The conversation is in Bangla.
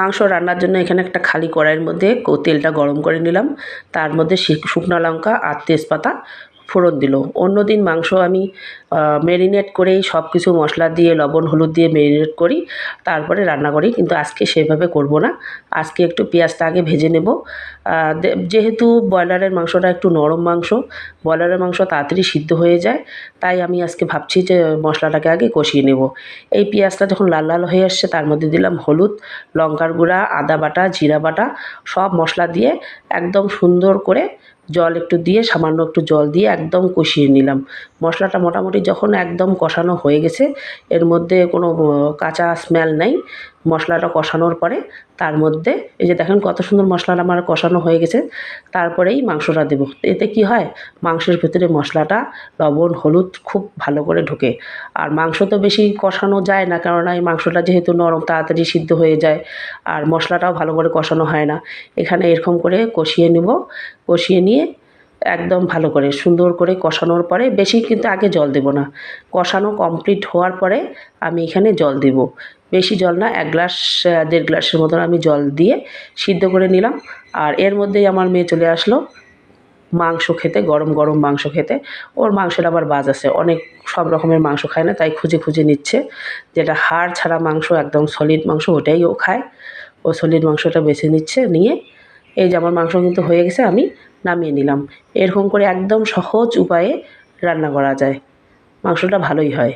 মাংস রান্নার জন্য এখানে একটা খালি কড়াইয়ের মধ্যে তেলটা গরম করে নিলাম। তার মধ্যে শুকনো লঙ্কা আর তেজপাতা ফোড়ন দিল। অন্য দিন মাংস আমি ম্যারিনেট করেই সব কিছু মশলা দিয়ে, লবণ, হলুদ দিয়ে ম্যারিনেট করি। তারপরে রান্না করি, কিন্তু আজকে সেভাবে করব না। আজকে একটু পেঁয়াজটা আগে ভেজে নেব। যেহেতু ব্রয়লারের মাংসটা একটু নরম মাংস, ব্রয়লারের মাংস তাড়াতাড়ি সিদ্ধ হয়ে যায়, তাই আমি আজকে ভাবছি যে মশলাটাকে আগে কষিয়ে নেব। এই পেঁয়াজটা যখন লাল লাল হয়ে আসছে, তার মধ্যে দিলাম হলুদ, লঙ্কার গুঁড়া, আদা বাটা, জিরা বাটা, সব মশলা দিয়ে একদম সুন্দর করে জল একটু দিয়ে, সামান্য একটু জল দিয়ে একদম কষিয়ে নিলাম। মশলাটা মোটামুটি যখন একদম কষানো হয়ে গেছে, এর মধ্যে কোনো কাঁচা স্মেল নেই। মশলাটা কষানোর পরে তার মধ্যে, এই যে দেখেন কত সুন্দর মশলাটা আমার কষানো হয়ে গেছে, তারপরেই মাংসটা দেবো। এতে কি হয়? মাংসের ভেতরে মশলাটা, লবণ, হলুদ খুব ভালো করে ঢোকে। আর মাংস তো বেশি কষানো যায় না, কেননা এই মাংসটা যেহেতু নরম, তাড়াতাড়ি সিদ্ধ হয়ে যায়, আর মশলাটাও ভালো করে কষানো হয় না। এখানে এরকম করে কষিয়ে নেব। কষিয়ে নিয়ে একদম ভালো করে, সুন্দর করে কষানোর পরে, বেশি কিন্তু আগে জল দেব না। কষানো কমপ্লিট হওয়ার পরে আমি এখানে জল দেব। বেশি জল না, এক গ্লাস দেড় গ্লাসের মতন আমি জল দিয়ে সিদ্ধ করে নিলাম। আর এর মধ্যেই আমার মেয়ে চলে আসলো মাংস খেতে, গরম গরম মাংস খেতে। ওর মাংসের আবার বাজ আছে, অনেক সব রকমের মাংস খায় না, তাই খুঁজে খুঁজে নিচ্ছে। যেটা হাড় ছাড়া মাংস, একদম সলিড মাংস, ওটাই ও খায়। ও সলিড মাংসটা বেছে নিচ্ছে, নিয়ে এই যে আমার মাংস কিন্তু হয়ে গেছে, আমি নামিয়ে নিলাম। এরকম করে একদম সহজ উপায়ে রান্না করা যায়। মাংসটা ভালোই হয়।